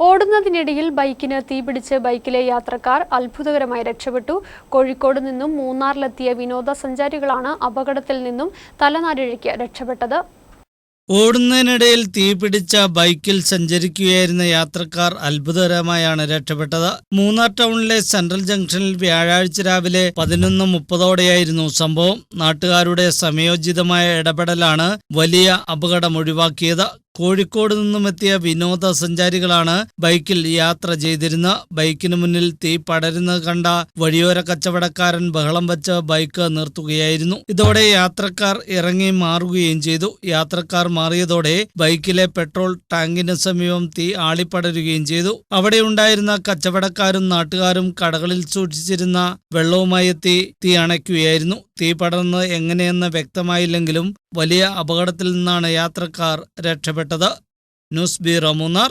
ഓടുന്നതിനിടയിൽ ബൈക്കിന് തീപിടിച്ച് ബൈക്കിലെ യാത്രക്കാർ അത്ഭുതകരമായി രക്ഷപ്പെട്ടു. കോഴിക്കോട് നിന്നും മൂന്നാറിലെത്തിയ വിനോദസഞ്ചാരികളാണ് അപകടത്തിൽ നിന്നും തലനാരിഴയ്ക്ക് രക്ഷപ്പെട്ടത്. ഓടുന്നതിനിടയിൽ തീപിടിച്ച ബൈക്കിൽ സഞ്ചരിക്കുകയായിരുന്ന യാത്രക്കാർ അത്ഭുതകരമായാണ് രക്ഷപ്പെട്ടത്. മൂന്നാർ ടൗണിലെ സെൻട്രൽ ജംഗ്ഷനിൽ വ്യാഴാഴ്ച രാവിലെ പതിനൊന്ന് മുപ്പതോടെയായിരുന്നു സംഭവം. നാട്ടുകാരുടെ സമയോചിതമായ ഇടപെടലാണ് വലിയ അപകടം ഒഴിവാക്കിയത്. കോഴിക്കോട് നിന്നുമെത്തിയ വിനോദസഞ്ചാരികളാണ് ബൈക്കിൽ യാത്ര ചെയ്തിരുന്ന. ബൈക്കിന് മുന്നിൽ തീ പടരുന്നത് കണ്ട വഴിയോര കച്ചവടക്കാരൻ ബഹളം വെച്ച് ബൈക്ക് നിർത്തുകയായിരുന്നു. ഇതോടെ യാത്രക്കാർ ഇറങ്ങി മാറുകയും ചെയ്തു. യാത്രക്കാർ മാറിയതോടെ ബൈക്കിലെ പെട്രോൾ ടാങ്കിന് സമീപം തീ ആളിപ്പടരുകയും ചെയ്തു. അവിടെ ഉണ്ടായിരുന്ന കച്ചവടക്കാരും നാട്ടുകാരും കടകളിൽ സൂക്ഷിച്ചിരുന്ന വെള്ളവുമായി എത്തി തീ അണയ്ക്കുകയായിരുന്നു. തീ പടർന്ന് എങ്ങനെയെന്ന് വ്യക്തമായില്ലെങ്കിലും വലിയ അപകടത്തിൽ നിന്നാണ് യാത്രക്കാർ രക്ഷപ്പെട്ടത്. News bureau Munnar.